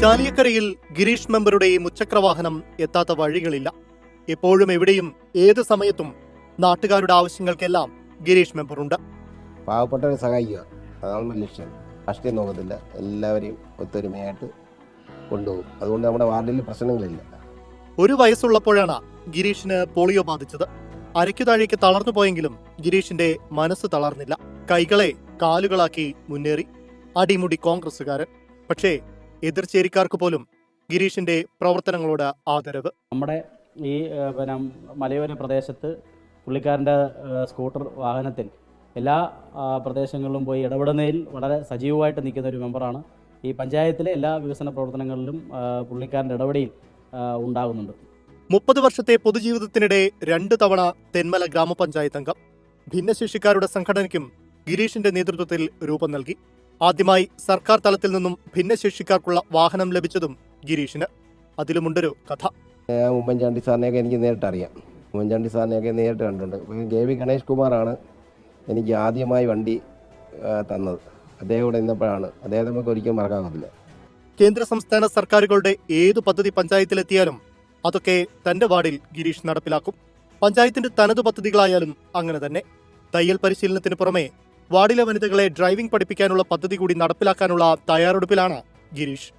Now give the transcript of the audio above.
ചാലിയക്കരയിൽ ഗിരീഷ് മെമ്പറുടെ ഉച്ചക്രവാഹനം എത്താത്ത വഴികളില്ല. എപ്പോഴും എവിടെയും ഏത് സമയത്തും നാട്ടുകാരുടെ ആവശ്യങ്ങൾക്കെല്ലാം ഗിരീഷ് മെമ്പറുണ്ട്. പാവപ്പെട്ടവരെ സഹായിക്കുക. അതാണ് നമ്മുടെ ലക്ഷ്യം. രാഷ്ട്രീയം നോക്കത്തില്ല. എല്ലാവരെയും ഒത്തൊരുമയായിട്ട് കൊണ്ടുപോകും. അതുകൊണ്ട് നമ്മുടെ വാർഡിൽ പ്രശ്നങ്ങളില്ല. ഒരു വയസ്സുള്ളപ്പോഴാണ് ഗിരീഷിന് പോളിയോ ബാധിച്ചത്. അരയ്ക്കു താഴേക്ക് തളർന്നു പോയെങ്കിലും ഗിരീഷിന്റെ മനസ്സ് തളർന്നില്ല. കൈകളെ കാലുകളാക്കി മുന്നേറി. അടിമുടി കോൺഗ്രസുകാരൻ പക്ഷേ എതിർചേരിക്കാർക്ക് പോലും ഗിരീഷിന്റെ പ്രവർത്തനങ്ങളോട് ആദരവ്. നമ്മുടെ ഈ പിന്നെ മലയോര പ്രദേശത്ത് പുള്ളിക്കാരന്റെ സ്കൂട്ടർ വാഹനത്തിൽ എല്ലാ പ്രദേശങ്ങളിലും പോയി ഇടപെടുന്നതിൽ വളരെ സജീവമായിട്ട് നിൽക്കുന്ന ഒരു മെമ്പറാണ്. ഈ പഞ്ചായത്തിലെ എല്ലാ വികസന പ്രവർത്തനങ്ങളിലും പുള്ളിക്കാരന്റെ ഇടപെടിയിൽ ഉണ്ടാകുന്നുണ്ട്. മുപ്പത് വർഷത്തെ പൊതുജീവിതത്തിനിടെ രണ്ട് തവണ തെന്മല ഗ്രാമപഞ്ചായത്ത് അംഗം. ഭിന്നശേഷിക്കാരുടെ സംഘടനയ്ക്കും ഗിരീഷിന്റെ നേതൃത്വത്തിൽ രൂപം നൽകി. ആദ്യമായി സർക്കാർ തലത്തിൽ നിന്നും ഭിന്നശേഷിക്കാർക്കുള്ള വാഹനം ലഭിച്ചതും ഗിരീഷിന് അതിലുമുണ്ടൊരു കഥ. ഉമ്മൻചാണ്ടി സാറിനെയൊക്കെ എനിക്ക് നേരിട്ട് അറിയാം. ഉമ്മൻചാണ്ടി സാറിനെയൊക്കെ നേരിട്ട് കണ്ടിട്ടുണ്ട്. കെ വി ഗണേഷ് കുമാറാണ് എനിക്ക് ആദ്യമായി വണ്ടി തന്നത്. അദ്ദേഹം ഇവിടെ നിന്നപ്പോഴാണ്. അദ്ദേഹം നമുക്ക് ഒരിക്കലും മറക്കാനാവില്ല കേന്ദ്ര സംസ്ഥാന സർക്കാരുകളുടെ ഏതു പദ്ധതി പഞ്ചായത്തിലെത്തിയാലും അതൊക്കെ തന്റെ വാർഡിൽ ഗിരീഷ് നടപ്പിലാക്കും. പഞ്ചായത്തിന്റെ തനതു പദ്ധതികളായാലും അങ്ങനെ തന്നെ. തയ്യൽ പരിശീലനത്തിന് പുറമെ വാർഡിലെ വനിതകളെ ഡ്രൈവിംഗ് പഠിപ്പിക്കാനുള്ള പദ്ധതി കൂടി നടപ്പിലാക്കാനുള്ള തയ്യാറെടുപ്പിലാണ് ഗിരീഷ്.